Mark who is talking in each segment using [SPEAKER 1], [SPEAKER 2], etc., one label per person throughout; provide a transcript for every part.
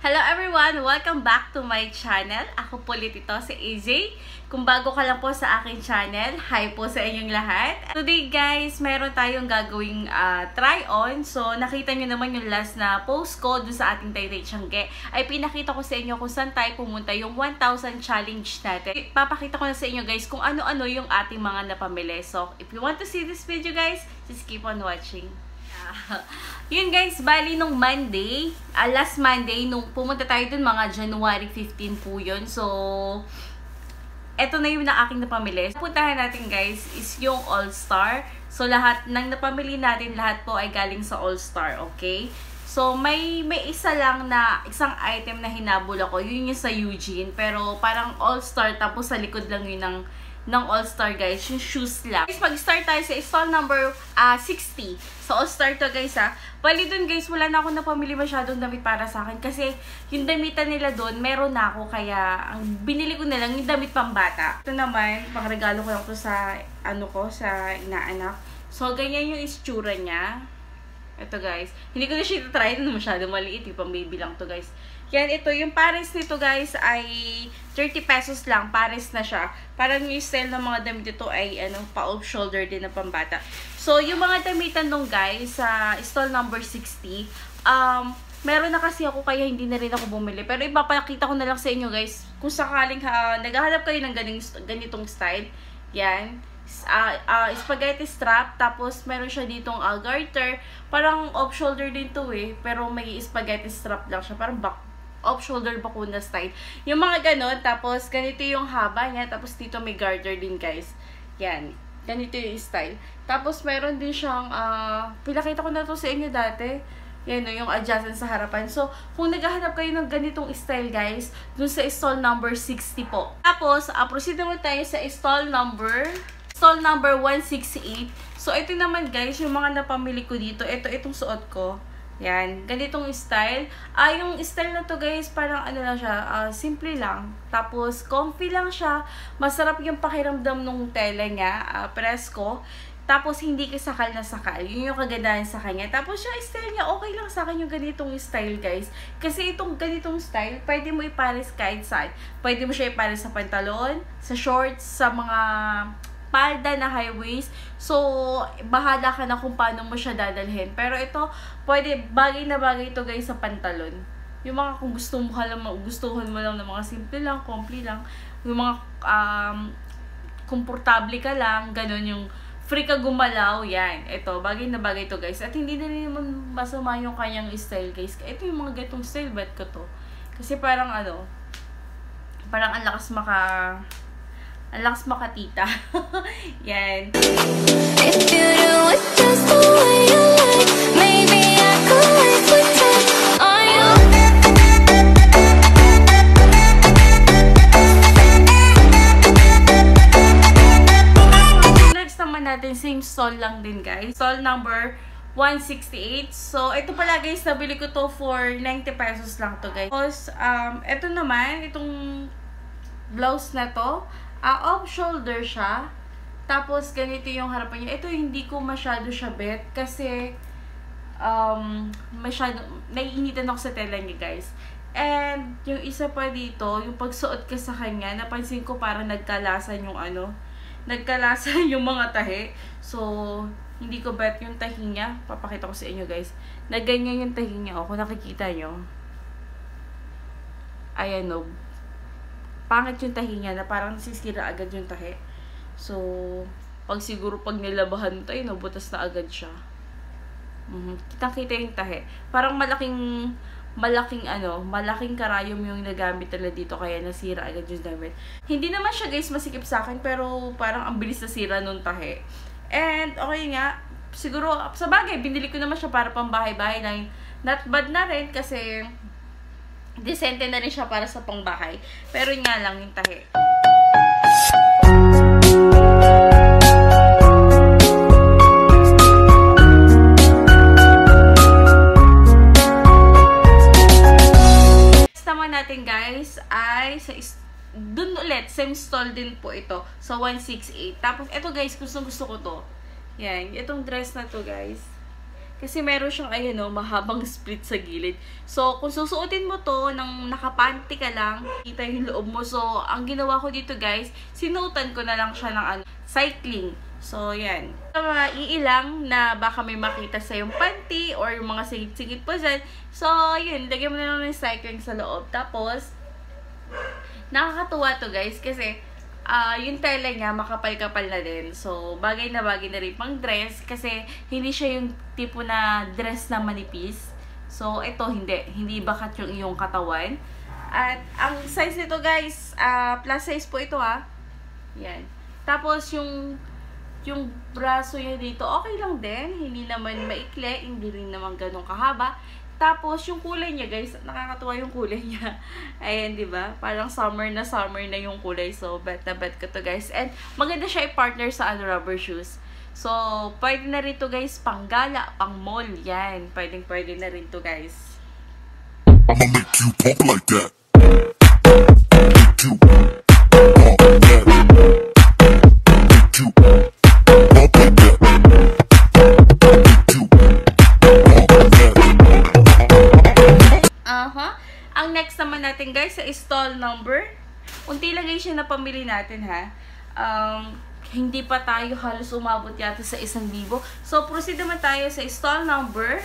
[SPEAKER 1] Hello everyone! Welcome back to my channel. Ako po ulit ito, si AJ. Kung bago ka lang po sa aking channel, hi po sa inyong lahat. Today guys, meron tayong gagawing uh, try-on. So, nakita nyo naman yung last na post ko dun sa ating Taytay Changge. Ay pinakita ko sa inyo kung saan tayo pumunta yung 1,000 challenge natin. Papakita ko na sa inyo guys kung ano-ano yung ating mga napamili. So, if you want to see this video guys, just keep on watching. Yun guys, bali nung Monday, uh, last Monday, nung pumunta tayo dun, mga January 15 po yun. So, eto na yung na aking napamili. Puntahan natin guys is yung All-Star. So, lahat ng napamili natin, lahat po ay galing sa All-Star, okay? So, may may isa lang na, isang item na hinabol ako. Yun yung sa Eugene. Pero, parang all-star. Tapos, sa likod lang yun ng ng All-Star guys, yung shoes lang. Guys, mag-start tayo sa stall number uh, ah, 60. So, All-Star to guys ha. Bali dun guys, wala na ako napamili masyadong damit para sa akin. Kasi yung damitan nila doon, meron na ako. Kaya, ang binili ko na lang yung damit pang bata. Ito naman, pang regalo ko lang to sa, ano ko, sa inaanak. So, ganyan yung istura niya. Ito guys. Hindi ko na siya try na masyado maliit. Yung pang baby lang to guys. Yan, ito. Yung pares nito guys ay 30 pesos lang. Pares na siya. Parang yung style ng mga damit ito ay ano, pa-off shoulder din na pambata. So, yung mga damitan nung guys sa uh, stall number 60, um, meron na kasi ako kaya hindi na rin ako bumili. Pero ipapakita ko na lang sa inyo guys. Kung sakaling uh, naghahanap kayo ng ganing, ganitong style, yan uh, uh, spaghetti strap, tapos meron siya ditong uh, garter. Parang off-shoulder din to eh, pero may spaghetti strap lang siya. Parang back, off-shoulder bakuna style. Yung mga ganon, tapos ganito yung haba niya, tapos dito may garter din guys. Yan. Ganito yung style. Tapos meron din siyang, uh, pinakita ko na to sa inyo dati. Yan no, yung adjacent sa harapan. So, kung naghahanap kayo ng ganitong style, guys, dun sa stall number 60 po. Tapos, uh, proceed naman tayo sa stall number stall number 168. So, ito naman guys, yung mga napamili ko dito. Ito, itong suot ko. Yan. Ganitong style. Ah, yung style na to guys, parang ano lang siya, uh, simple lang. Tapos, comfy lang siya. Masarap yung pakiramdam nung tela niya, uh, presko. Tapos, hindi ka sakal na sakal. Yun yung kagandahan sa kanya. Tapos, yung style niya, okay lang sa akin yung ganitong style, guys. Kasi itong ganitong style, pwede mo ipares kahit saan. Pwede mo siya ipares sa pantalon, sa shorts, sa mga palda na high waist. So, bahala ka na kung paano mo siya dadalhin. Pero ito, pwede, bagay na bagay ito guys sa pantalon. Yung mga kung gusto mo lang, gustuhan mo lang ng mga simple lang, comfy lang. Yung mga um, komportable ka lang, ganun yung free ka gumalaw, yan. Ito, bagay na bagay to guys. At hindi na rin naman masama yung kanyang style guys. Ito yung mga gatong style, bet ko to. Kasi parang ano, parang ang lakas maka ang lakas makatita. Yan. If you do it just the way you like, maybe I could wait for time on you. Next naman natin, same stall lang din guys. Stall number 168. So, ito pala guys, nabili ko to for 90 pesos lang to guys. Tapos, um, ito naman, itong blouse na to, uh, off-shoulder siya. Tapos, ganito yung harapan niya. Ito, hindi ko masyado siya bet kasi um, masyado, naiinitan ako sa tela niya, guys. And, yung isa pa dito, yung pagsuot ka sa kanya, napansin ko parang nagkalasan yung ano, nagkalasan yung mga tahi. So, hindi ko bet yung tahi niya. Papakita ko sa inyo, guys. Naganyan yung tahi niya. O, kung nakikita nyo. Ayan, no pangit yung tahi niya na parang nasisira agad yung tahi. So, pag siguro pag nilabahan tayo, nabutas na agad siya. Mm-hmm. Kitang-kita yung tahi. Parang malaking malaking ano, malaking karayom yung nagamit nila dito kaya nasira agad yung damit. Hindi naman siya guys masikip sa akin pero parang ang bilis nasira nung tahi. And okay nga, siguro sa bagay, binili ko naman siya para pang bahay-bahay lang. Not bad na rin kasi Decente na rin siya para sa pangbahay. Pero nga lang yung tahi. Next naman natin guys ay sa dun ulit, same stall din po ito. Sa 168. Tapos, ito guys, gusto gusto ko to. Yan. Itong dress na to guys. Kasi meron siyang, ayun no, mahabang split sa gilid. So, kung susuotin mo to, nang nakapanty ka lang, kita yung loob mo. So, ang ginawa ko dito guys, sinutan ko na lang siya ng ano, cycling. So, yan. Mga iilang na baka may makita sa yung panty or yung mga singit-singit po dyan. So, yun. Lagyan mo na lang ng cycling sa loob. Tapos, nakakatuwa to guys kasi uh, yung tela niya makapal-kapal na din. So, bagay na bagay na rin pang dress kasi hindi siya yung tipo na dress na manipis. So, ito hindi. Hindi bakat yung iyong katawan. At ang size nito guys, uh, plus size po ito ha. Yan. Tapos yung yung braso niya dito, okay lang din. Hindi naman maikli, hindi rin naman ganun kahaba. Tapos, yung kulay niya, guys, nakakatuwa yung kulay niya. Ayan, di ba? Parang summer na summer na yung kulay. So, bet na bet ko to, guys. And, maganda siya i-partner sa ano, rubber shoes. So, pwede na rin to, guys, pang gala, pang mall. Yan. Pwedeng pwede na rin to, guys. I'ma make you pop like that. Make you na pamili natin ha. Um, hindi pa tayo halos umabot yata sa isang libo. So, proceed naman tayo sa stall number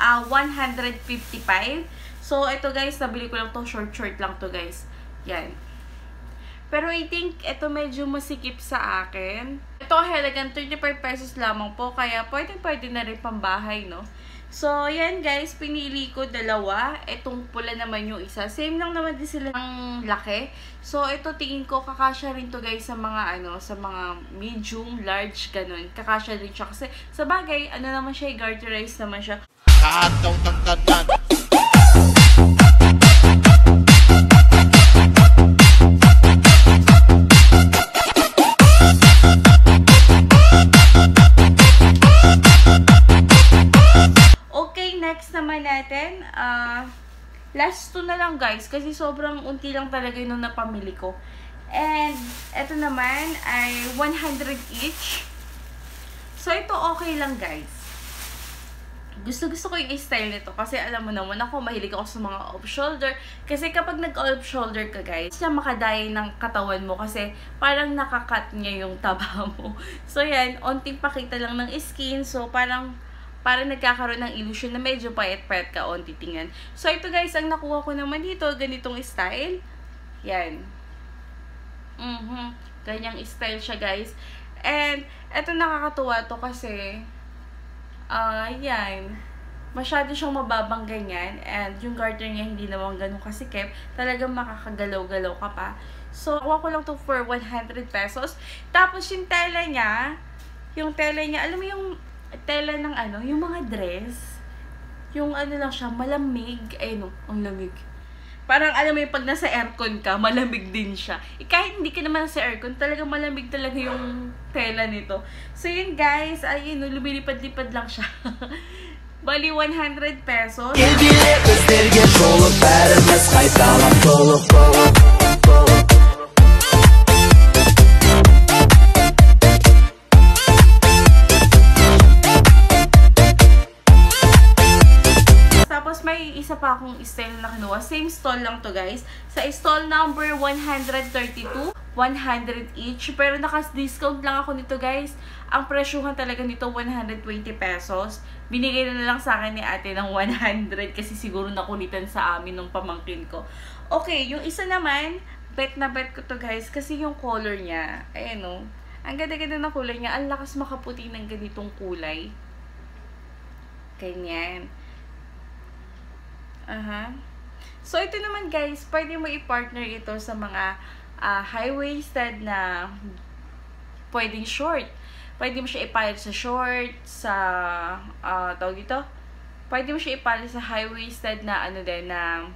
[SPEAKER 1] uh, ah, 155. So, ito guys, nabili ko lang to short short lang to guys. Yan. Pero I think ito medyo masikip sa akin. Ito halagang 35 pesos lamang po. Kaya pwede pwede na rin pambahay, no? So, yan guys, pinili ko dalawa. Itong pula naman yung isa. Same lang naman din sila ng laki. So, ito tingin ko kakasya rin to guys sa mga ano, sa mga medium, large, ganun. Kakasya rin siya. Kasi sa bagay, ano naman siya, garterized naman siya. Kataw ng last two na lang guys, kasi sobrang unti lang talaga yung napamili ko. And, ito naman ay 100 each. So, ito okay lang guys. Gusto-gusto ko yung style nito kasi alam mo naman ako, mahilig ako sa mga off-shoulder. Kasi kapag nag-off-shoulder ka guys, siya makadaya ng katawan mo kasi parang nakakat niya yung taba mo. So yan, onting pakita lang ng skin. So parang para nagkakaroon ng illusion na medyo payat-payat ka on titingnan. So, ito guys, ang nakuha ko naman dito, ganitong style. Yan. Mm-hmm. Ganyang style siya, guys. And, ito nakakatuwa to kasi, ah, uh. Masyado siyang mababang ganyan. And, yung garter niya hindi naman ganun kasikip. Talagang makakagalaw-galaw ka pa. So, kuha ko lang to for 100 pesos. Tapos, yung tela niya, yung tela niya, alam mo yung tela ng ano, yung mga dress, yung ano lang siya, malamig. Ay no, ang lamig. Parang alam mo yung pag nasa aircon ka, malamig din siya. Eh, kahit hindi ka naman sa aircon, talaga malamig talaga yung tela nito. So yun guys, ayun, no, lumilipad-lipad lang siya. Bali, 100 pesos. Style na kinuha. Same stall lang to guys. Sa stall number 132, 100 each. Pero naka-discount lang ako nito guys. Ang presyuhan talaga nito 120 pesos. Binigay na lang sa akin ni ate ng 100 kasi siguro nakulitan sa amin ng pamangkin ko. Okay, yung isa naman, bet na bet ko to guys kasi yung color niya, ayan o. Oh, ang ganda-ganda ng kulay niya. Ang lakas makaputi ng ganitong kulay. Ganyan. Aha. So, ito naman guys, pwede mo i-partner ito sa mga uh, high-waisted na pwedeng short. Pwede mo siya ipalit sa short, sa, uh, tawag dito, pwede mo siya ipalit sa high-waisted na ano din, na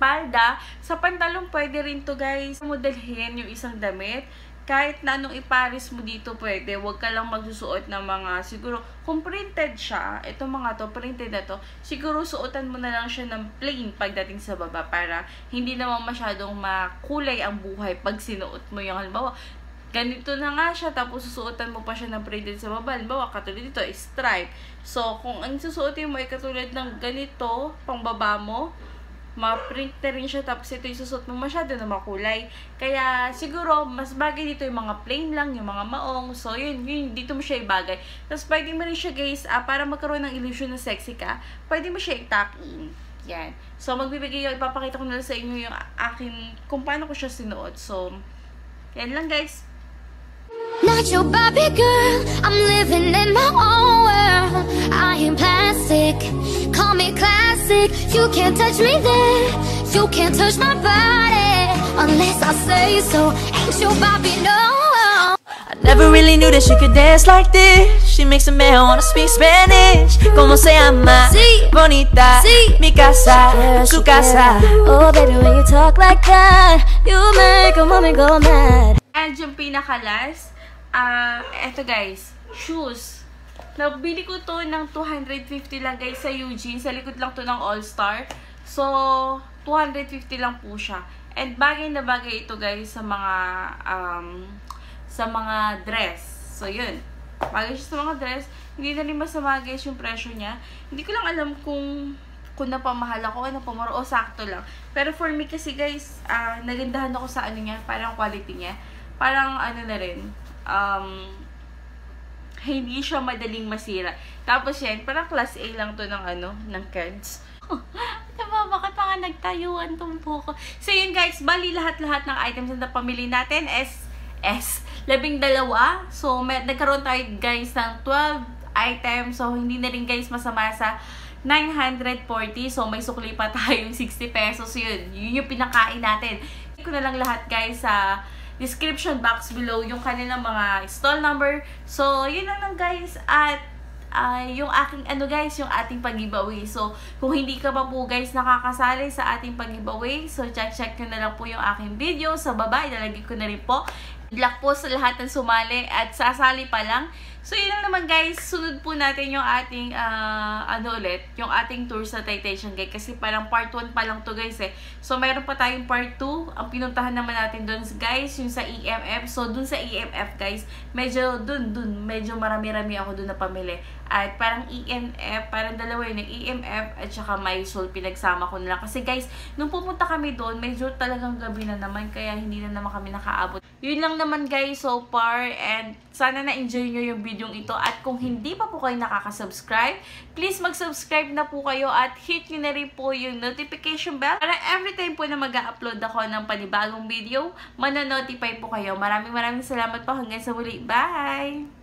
[SPEAKER 1] palda. Sa pantalong pwede rin to guys. Mo dalhin yung isang damit kahit na anong iparis mo dito pwede, wag ka lang magsusuot ng mga, siguro, kung printed siya, itong mga to, printed na to, siguro suotan mo na lang siya ng plain pagdating sa baba para hindi naman masyadong makulay ang buhay pag sinuot mo yung, halimbawa, ganito na nga siya, tapos susuotan mo pa siya ng printed sa baba. Halimbawa, katulad dito, stripe. So, kung ang susuotin mo ay katulad ng ganito, pang baba mo, ma-print na rin siya, tapos ito yung susuot mo masyado na makulay. Kaya, siguro, mas bagay dito yung mga plain lang, yung mga maong. So, yun, yun, dito mo siya ibagay. Tapos, pwede mo rin siya, guys, ah, para magkaroon ng illusion na sexy ka, pwede mo siya i-tuck in. Yan. So, magbibigay yung, ipapakita ko na sa inyo yung akin, kung paano ko siya sinuot. So, yan lang, guys.
[SPEAKER 2] Not your Barbie girl, I'm living in my own world. I am plastic, call me classic. You can't touch me there, you can't touch my body unless I say so. Ain't your Barbie, no.
[SPEAKER 3] I never really knew that she could dance like this. She makes a man wanna speak Spanish. Como se llama?
[SPEAKER 2] Sí.
[SPEAKER 3] Bonita.
[SPEAKER 2] Sí.
[SPEAKER 3] Mi casa.
[SPEAKER 2] Yeah,
[SPEAKER 3] Tu casa.
[SPEAKER 2] can. Oh, baby, when you talk like that, you make a woman go mad.
[SPEAKER 1] And yung pinaka-last, ah, eto guys, shoes. Nabili ko to ng 250 lang guys sa Eugene. Sa likod lang to ng All-Star. So, 250 lang po siya. And bagay na bagay ito guys sa mga, um, sa mga dress. So, yun. Bagay siya sa mga dress. Hindi na rin masama guys yung presyo niya. Hindi ko lang alam kung kung napamahal ako, ano pamaro, o sakto lang. Pero for me kasi guys, ah nagandahan ako sa ano niya, parang quality niya. Parang ano na rin, um, hindi siya madaling masira. Tapos yan, parang class A lang to ng ano, ng kids. diba, bakit mga nagtayuan tong buko? So yun guys, bali lahat-lahat ng items na pamili natin is S. Labing dalawa. So, may, nagkaroon tayo guys ng 12 items. So, hindi na rin guys masama sa 940. So, may sukli pa tayong 60 pesos. Yun, yun yung pinakain natin. Hindi na lang lahat guys sa description box below yung kanilang mga stall number. So, yun lang lang guys. At ay yung aking ano guys, yung ating pag-giveaway. So, kung hindi ka pa po guys nakakasali sa ating pag-giveaway, so check-check nyo na lang po yung aking video sa baba. Ilalagay ko na rin po. Luck po sa lahat ng sumali at sasali pa lang. So, yun lang naman guys. Sunod po natin yung ating, ah, ano ulit, yung ating tour sa Titation Gate. Kasi parang part 1 pa lang to guys eh. So, mayroon pa tayong part 2. Ang pinuntahan naman natin doon guys, yung sa EMF. So, dun sa EMF guys, medyo dun, dun, medyo marami-rami ako dun na pamili. At parang EMF, parang dalawa yun, EMF at saka Mysol, pinagsama ko na lang. Kasi guys, nung pupunta kami doon, medyo talagang gabi na naman, kaya hindi na naman kami nakaabot. Yun lang naman guys so far, and sana na-enjoy nyo yung video ito. At kung hindi pa po kayo nakaka-subscribe, please mag-subscribe na po kayo at hit nyo na rin po yung notification bell para every time po na mag upload ako ng panibagong video, mananotify po kayo. Maraming maraming salamat po hanggang sa muli. Bye!